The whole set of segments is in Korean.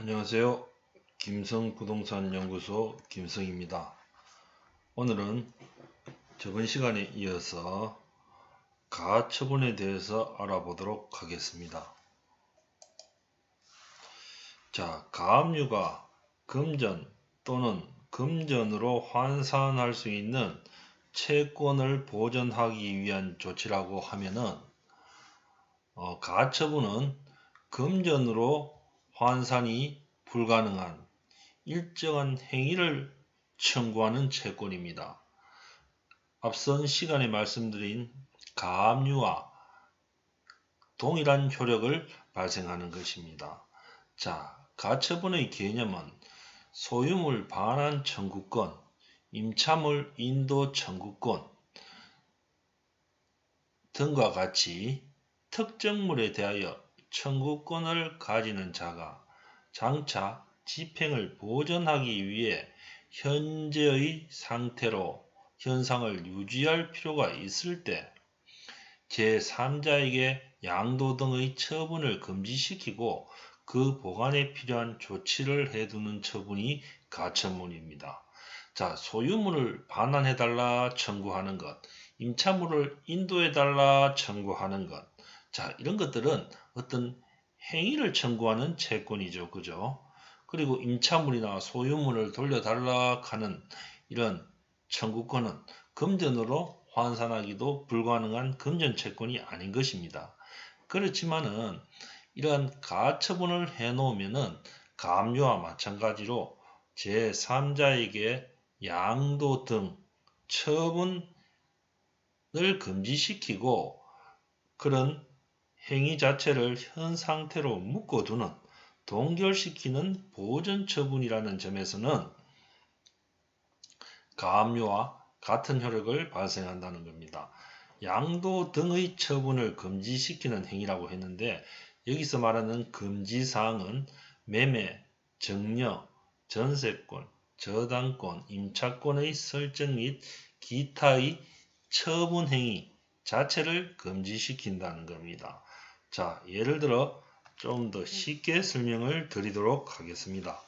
안녕하세요. 김성 부동산 연구소 김성입니다. 오늘은 저번 시간에 이어서 가처분에 대해서 알아보도록 하겠습니다. 자, 가압류가 금전 또는 금전으로 환산할 수 있는 채권을 보전하기 위한 조치라고 하면은 어, 가처분은 금전으로 환산이 불가능한 일정한 행위를 청구하는 채권입니다. 앞선 시간에 말씀드린 가압류와 동일한 효력을 발생하는 것입니다. 자, 가처분의 개념은 소유물 반환 청구권, 임차물 인도 청구권 등과 같이 특정물에 대하여 청구권을 가지는 자가 장차 집행을 보전하기 위해 현재의 상태로 현상을 유지할 필요가 있을 때 제3자에게 양도 등의 처분을 금지시키고 그 보관에 필요한 조치를 해두는 처분이 가처분입니다. 자, 소유물을 반환해달라 청구하는 것, 임차물을 인도해달라 청구하는 것, 자, 이런 것들은 어떤 행위를 청구하는 채권이죠. 그죠? 그리고 임차물이나 소유물을 돌려달라 하는 이런 청구권은 금전으로 환산하기도 불가능한 금전 채권이 아닌 것입니다. 그렇지만은 이러한 가처분을 해놓으면은 가압류와 마찬가지로 제3자에게 양도 등 처분을 금지시키고 그런 행위 자체를 현 상태로 묶어두는 동결시키는 보전 처분이라는 점에서는 가압류와 같은 효력을 발생한다는 겁니다. 양도 등의 처분을 금지시키는 행위라고 했는데 여기서 말하는 금지사항은 매매, 정려, 전세권, 저당권, 임차권의 설정 및 기타의 처분 행위 자체를 금지시킨다는 겁니다. 자, 예를 들어 좀 더 쉽게 설명을 드리도록 하겠습니다.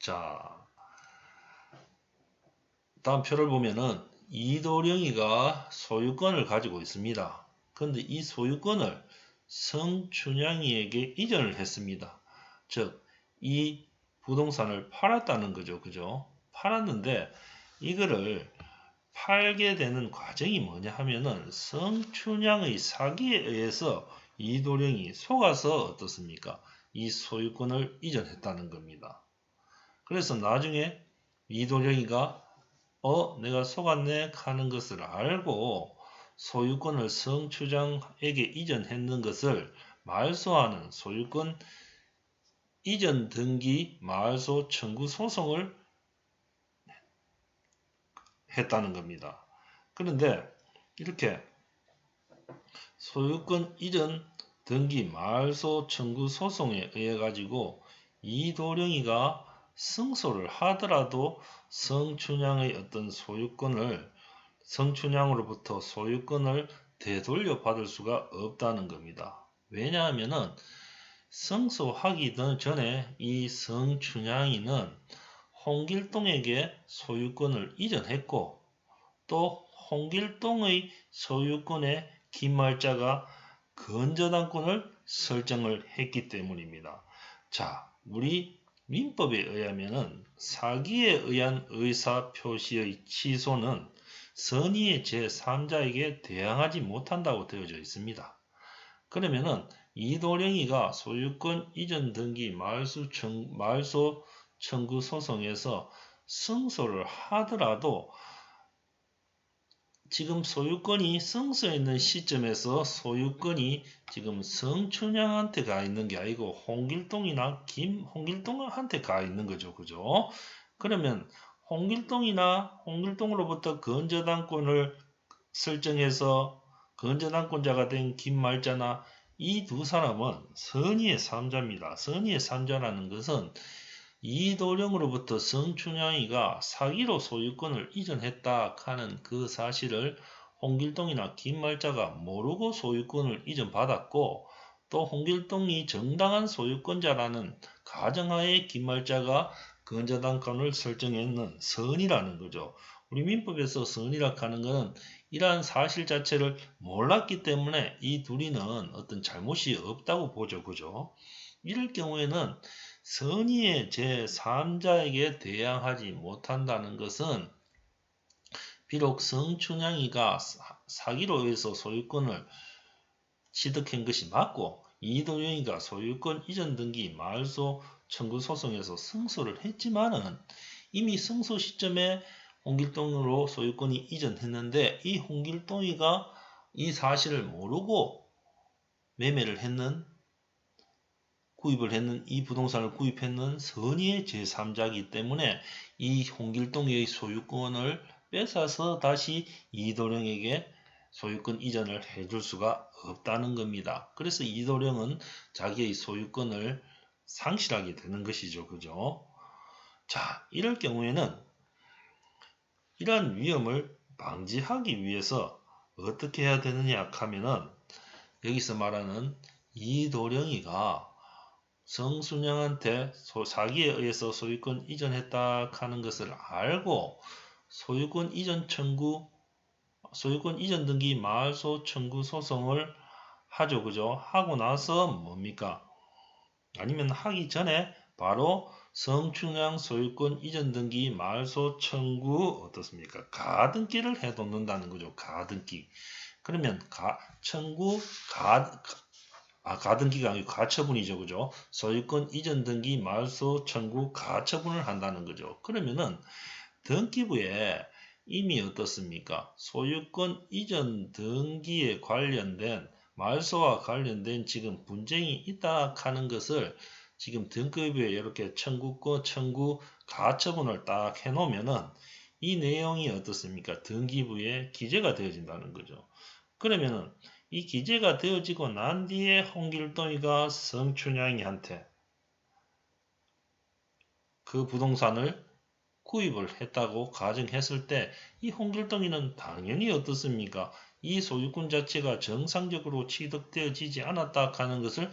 자, 다음 표를 보면은 이도령이가 소유권을 가지고 있습니다. 그런데 이 소유권을 성춘향이에게 이전을 했습니다. 즉, 이 부동산을 팔았다는 거죠. 그죠? 팔았는데 이거를 팔게 되는 과정이 뭐냐 하면은 성춘향의 사기에 의해서 이도령이 속아서 어떻습니까? 이 소유권을 이전했다는 겁니다. 그래서 나중에 이도령이가 어 내가 속았네 하는 것을 알고 소유권을 성추장에게 이전했는 것을 말소하는 소유권 이전 등기 말소 청구 소송을 했다는 겁니다. 그런데 이렇게 소유권 이전 등기 말소 청구 소송에 의해 가지고 이도령이가 승소를 하더라도 성춘향의 어떤 소유권을 성춘향으로부터 소유권을 되돌려 받을 수가 없다는 겁니다. 왜냐하면은 승소하기 전에 이 성춘향이는 홍길동에게 소유권을 이전했고 또 홍길동의 소유권의 김말자가 건저당권을 설정을 했기 때문입니다. 자, 우리 민법에 의하면 사기에 의한 의사 표시의 취소는 선의의 제3자에게 대항하지 못한다고 되어져 있습니다. 그러면은 이도령이가 소유권 이전 등기 말소, 청, 말소 청구 소송에서 승소를 하더라도 지금 소유권이 승소했는 시점에서 소유권이 지금 성춘향한테 가 있는 게 아니고 홍길동이나 김 홍길동한테 가 있는 거죠. 그죠? 그러면 홍길동이나 홍길동으로부터 건저당권을 설정해서 건저당권자가 된 김말자나 이 두 사람은 선의의 삼자입니다. 선의의 삼자라는 것은 이도령으로부터 성춘향이가 사기로 소유권을 이전했다 하는 그 사실을 홍길동이나 김말자가 모르고 소유권을 이전받았고 또 홍길동이 정당한 소유권자라는 가정하에 김말자가 근저당권을 설정했는 선이라는 거죠. 우리 민법에서 선이라 하는 것은 이러한 사실 자체를 몰랐기 때문에 이 둘이는 어떤 잘못이 없다고 보죠. 그죠? 이럴 경우에는 선의의 제3자에게 대항하지 못한다는 것은 비록 성춘향이가 사기로 해서 소유권을 취득한 것이 맞고 이도영이가 소유권 이전 등기 말소 청구 소송에서 승소를 했지만은 이미 승소 시점에 홍길동으로 소유권이 이전했는데 이 홍길동이가 이 사실을 모르고 매매를 했는 구입을 했는 이 부동산을 구입했는 선의의 제3자이기 때문에 이 홍길동의 소유권을 뺏어서 다시 이도령에게 소유권 이전을 해줄 수가 없다는 겁니다. 그래서 이도령은 자기의 소유권을 상실하게 되는 것이죠. 그죠? 자, 이럴 경우에는 이러한 위험을 방지하기 위해서 어떻게 해야 되느냐 하면은 여기서 말하는 이도령이가 성순영한테 사기에 의해서 소유권 이전했다 하는 것을 알고 소유권 이전 청구 소유권 이전 등기 말소 청구 소송을 하죠. 그죠? 하고 나서 뭡니까? 아니면 하기 전에 바로 성춘향 소유권 이전 등기 말소 청구 어떻습니까? 가등기를 해놓는다는 거죠. 가등기. 그러면 가, 청구 가, 아, 가등기가 아니고 가처분이죠. 그죠? 소유권 이전 등기 말소 청구 가처분을 한다는 거죠. 그러면은 등기부에 이미 어떻습니까? 소유권 이전 등기에 관련된 말소와 관련된 지금 분쟁이 있다 하는 것을 지금 등급에 이렇게 청구권, 청구, 가처분을 딱 해놓으면은 이 내용이 어떻습니까? 등기부에 기재가 되어진다는 거죠. 그러면은 이 기재가 되어지고 난 뒤에 홍길동이가 성춘향이한테 그 부동산을 구입을 했다고 가정했을 때 이 홍길동이는 당연히 어떻습니까? 이 소유권 자체가 정상적으로 취득되어지지 않았다 하는 것을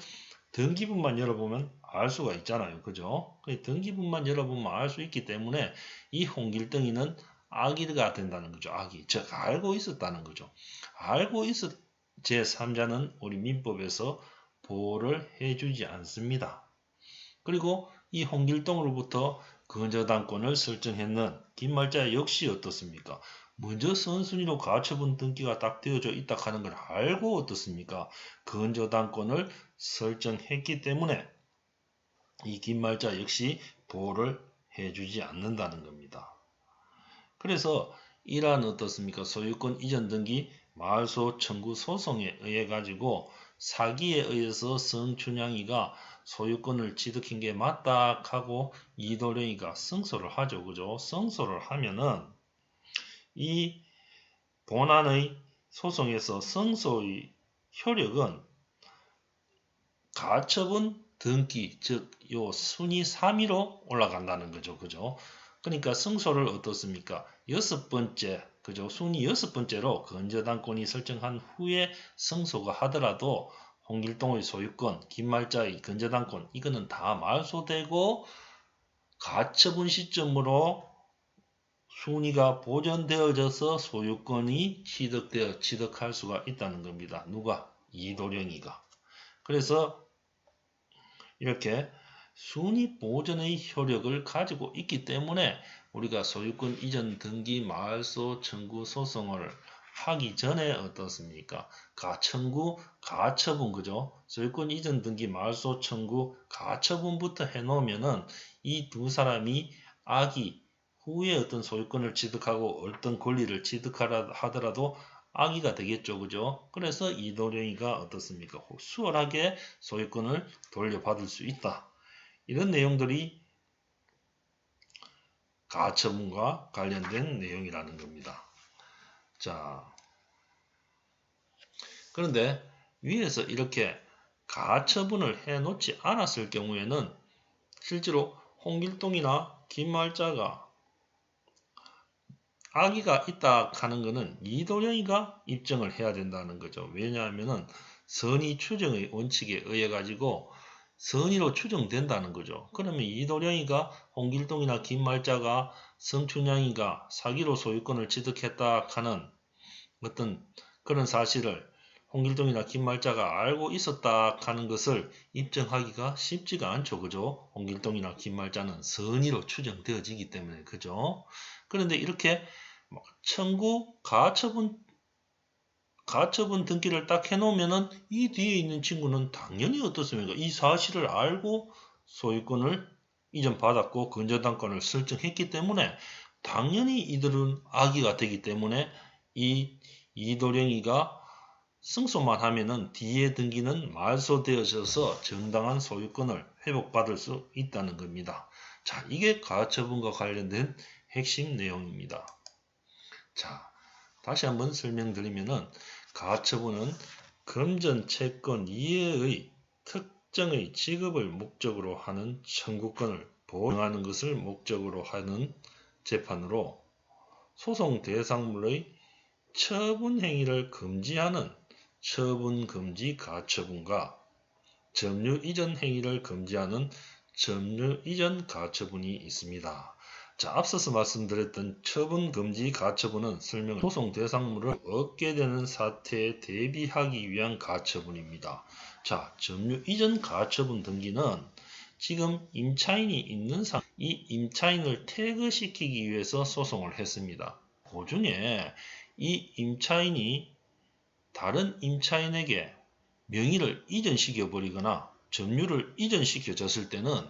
등기부만 열어보면 알 수가 있잖아요. 그죠? 등기부만 열어보면 알 수 있기 때문에 이 홍길동이는 악의가 된다는 거죠. 악의. 즉 알고 있었다는 거죠. 알고 있었 제3자는 우리 민법에서 보호를 해주지 않습니다. 그리고 이 홍길동으로부터 근저당권을 설정했는 김말자 역시 어떻습니까? 먼저 선순위로 가처분 등기가 딱 되어져 있다 하는 걸 알고 어떻습니까? 근저당권을 설정했기 때문에 이 김말자 역시 보호를 해주지 않는다는 겁니다. 그래서 이러한 어떻습니까? 소유권 이전 등기 말소 청구 소송에 의해 가지고 사기에 의해서 성춘향이가 소유권을 취득한 게 맞다 하고 이도령이가 승소를 하죠. 그죠? 승소를 하면은 이 본안의 소송에서 승소의 효력은 가처분 등기 즉 요 순위 3위로 올라간다는 거죠. 그죠? 그러니까 승소를 어떻습니까? 여섯 번째 그죠? 순위 여섯 번째로 건저당권이 설정한 후에 승소가 하더라도 홍길동의 소유권, 김말자의 건저당권 이거는 다 말소되고 가처분 시점으로 순위가 보존되어져서 소유권이 취득되어 취득할 수가 있다는 겁니다. 누가? 이도령이가. 그래서 이렇게 순위 보존의 효력을 가지고 있기 때문에 우리가 소유권 이전 등기 말소 청구 소송을 하기 전에 어떻습니까? 가청구, 가처분 그죠? 소유권 이전 등기 말소 청구, 가처분부터 해놓으면은 이 두 사람이 악이 후에 어떤 소유권을 취득하고 어떤 권리를 취득하라 하더라도 악의가 되겠죠. 그죠? 그래서 이도령이가 어떻습니까? 수월하게 소유권을 돌려받을 수 있다. 이런 내용들이 가처분과 관련된 내용이라는 겁니다. 자, 그런데 위에서 이렇게 가처분을 해 놓지 않았을 경우에는 실제로 홍길동이나 김말자가 악의가 있다 하는 것은 이도령이가 입증을 해야 된다는 거죠. 왜냐하면 선의 추정의 원칙에 의해 가지고 선의로 추정된다는 거죠. 그러면 이도령이가 홍길동이나 김말자가 성춘향이가 사기로 소유권을 취득했다 하는 어떤 그런 사실을 홍길동이나 김말자가 알고 있었다 하는 것을 입증하기가 쉽지가 않죠. 그죠? 홍길동이나 김말자는 선의로 추정되어지기 때문에 그죠? 그런데 이렇게 뭐 청구 가처분 가처분 등기를 딱 해놓으면은 이 뒤에 있는 친구는 당연히 어떻습니까? 이 사실을 알고 소유권을 이전받았고 근저당권을 설정했기 때문에 당연히 이들은 악의가 되기 때문에 이 이도령이가 승소만 하면은 뒤에 등기는 말소되어져서 정당한 소유권을 회복받을 수 있다는 겁니다. 자, 이게 가처분과 관련된 핵심 내용입니다. 자, 다시 한번 설명드리면은 가처분은 금전 채권 이해의 특정의 지급을 목적으로 하는 청구권을 보호하는 것을 목적으로 하는 재판으로 소송 대상물의 처분 행위를 금지하는 처분 금지 가처분과 점유 이전 행위를 금지하는 점유 이전 가처분이 있습니다. 자, 앞서서 말씀드렸던 처분 금지 가처분은 설명 소송 대상물을 얻게 되는 사태에 대비하기 위한 가처분입니다. 자, 점유 이전 가처분 등기는 지금 임차인이 있는 상, 이 임차인을 퇴거시키기 위해서 소송을 했습니다. 그 중에 이 임차인이 다른 임차인에게 명의를 이전시켜 버리거나 점유를 이전시켜 줬을 때는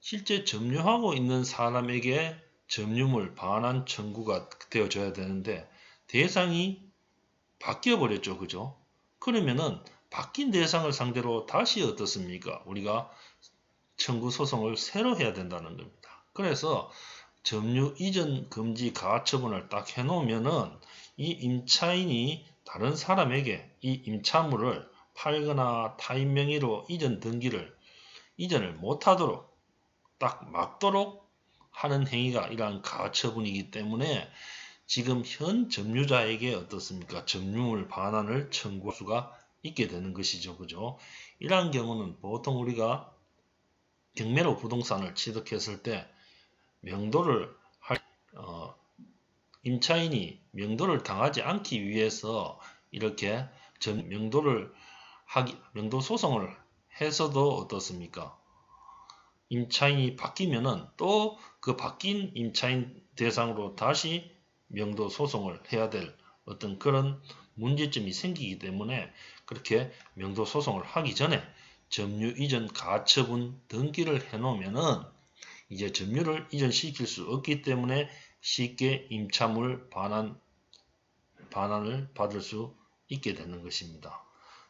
실제 점유하고 있는 사람에게 점유물 반환 청구가 되어져야 되는데 대상이 바뀌어 버렸죠. 그죠? 그러면은 바뀐 대상을 상대로 다시 어떻습니까? 우리가 청구 소송을 새로 해야 된다는 겁니다. 그래서 점유 이전 금지 가처분을 딱 해놓으면은 이 임차인이 다른 사람에게 이 임차물을 팔거나 타인 명의로 이전 등기를 이전을 못하도록 딱 막도록 하는 행위가 이러한 가처분이기 때문에 지금 현 점유자에게 어떻습니까? 점유물 반환을 청구할 수가 있게 되는 것이죠. 그죠? 이러한 경우는 보통 우리가 경매로 부동산을 취득했을 때 명도를 할, 어, 임차인이 명도를 당하지 않기 위해서 이렇게 전 명도를 하기, 명도 소송을 해서도 어떻습니까? 임차인이 바뀌면은 또 그 바뀐 임차인 대상으로 다시 명도 소송을 해야 될 어떤 그런 문제점이 생기기 때문에 그렇게 명도 소송을 하기 전에 점유 이전 가처분 등기를 해놓으면은 이제 점유를 이전시킬 수 없기 때문에 쉽게 임차물 반환 반환을 받을 수 있게 되는 것입니다.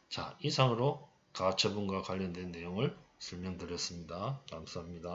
자, 이상으로 가처분과 관련된 내용을 설명드렸습니다. 감사합니다.